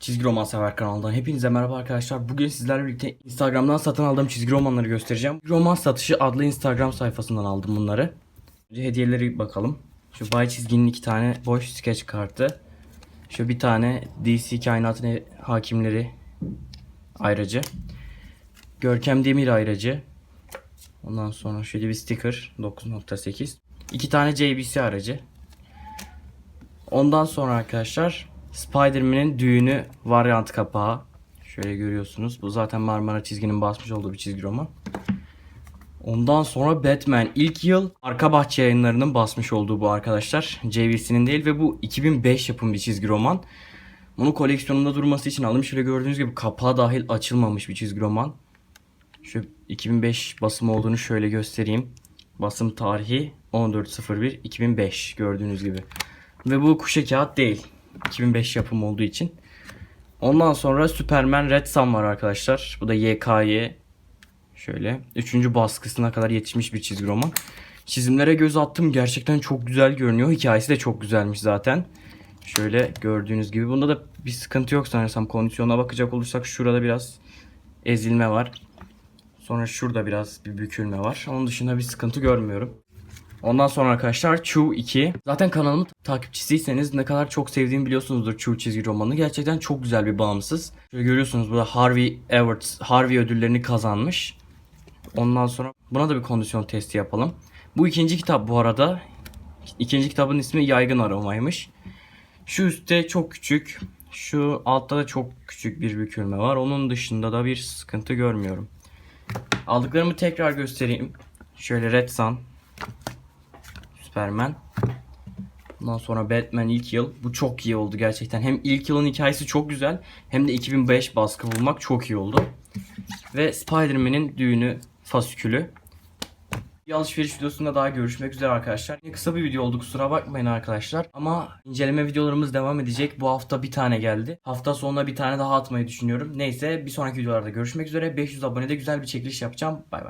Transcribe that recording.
Çizgi Roman Sever kanalından hepinize merhaba arkadaşlar. Bugün sizlerle birlikte Instagram'dan satın aldığım çizgi romanları göstereceğim. Roman satışı adlı Instagram sayfasından aldım bunları. Önce hediyeleri bakalım. Şu Bay Çizgi'nin iki tane boş sketch kartı. Şu bir tane DC Kainatın Hakimleri ayrıcı. Görkem Demir ayrıcı. Ondan sonra şöyle bir sticker 9.8. İki tane JBC aracı. Ondan sonra arkadaşlar Spider-Man'in düğünü varyant kapağı. Şöyle görüyorsunuz. Bu zaten Marmara çizginin basmış olduğu bir çizgi roman. Ondan sonra Batman ilk yıl arka bahçe yayınlarının basmış olduğu bu arkadaşlar. JVC'nin değil ve bu 2005 yapım bir çizgi roman. Bunu koleksiyonumda durması için aldım. Şöyle gördüğünüz gibi kapağı dahil açılmamış bir çizgi roman. Şu 2005 basımı olduğunu şöyle göstereyim. Basım tarihi 14.01.2005 gördüğünüz gibi. Ve bu kuşa kağıt değil. 2005 yapım olduğu için. Ondan sonra Superman Red Sun var arkadaşlar. Bu da YKY. Şöyle. Üçüncü baskısına kadar yetişmiş bir çizgi roman. Çizimlere göz attım. Gerçekten çok güzel görünüyor. Hikayesi de çok güzelmiş zaten. Şöyle gördüğünüz gibi. Bunda da bir sıkıntı yok sanırsam. Kondisyona bakacak olursak şurada biraz ezilme var. Sonra şurada biraz bir bükülme var. Onun dışında bir sıkıntı görmüyorum. Ondan sonra arkadaşlar Chu 2. Zaten kanalımın takipçisiyseniz ne kadar çok sevdiğimi biliyorsunuzdur Chu çizgi romanını. Gerçekten çok güzel bir bağımsız. Şöyle görüyorsunuz burada Harvey Awards, Harvey ödüllerini kazanmış. Ondan sonra buna da bir kondisyon testi yapalım. Bu ikinci kitap bu arada. İkinci kitabın ismi Yaygın Aromaymış. Şu üstte çok küçük, şu altta da çok küçük bir bükülme var. Onun dışında da bir sıkıntı görmüyorum. Aldıklarımı tekrar göstereyim. Şöyle Red Sun, Superman. Ondan sonra Batman ilk yıl. Bu çok iyi oldu gerçekten. Hem ilk yılın hikayesi çok güzel hem de 2005 baskı bulmak çok iyi oldu. Ve Spider-Man'in düğünü fasikülü. Bir alışveriş videosunda daha görüşmek üzere arkadaşlar. Yine kısa bir video oldu kusura bakmayın arkadaşlar. Ama inceleme videolarımız devam edecek. Bu hafta bir tane geldi. Hafta sonuna bir tane daha atmayı düşünüyorum. Neyse bir sonraki videolarda görüşmek üzere. 500 abonede güzel bir çekiliş yapacağım. Bay bay.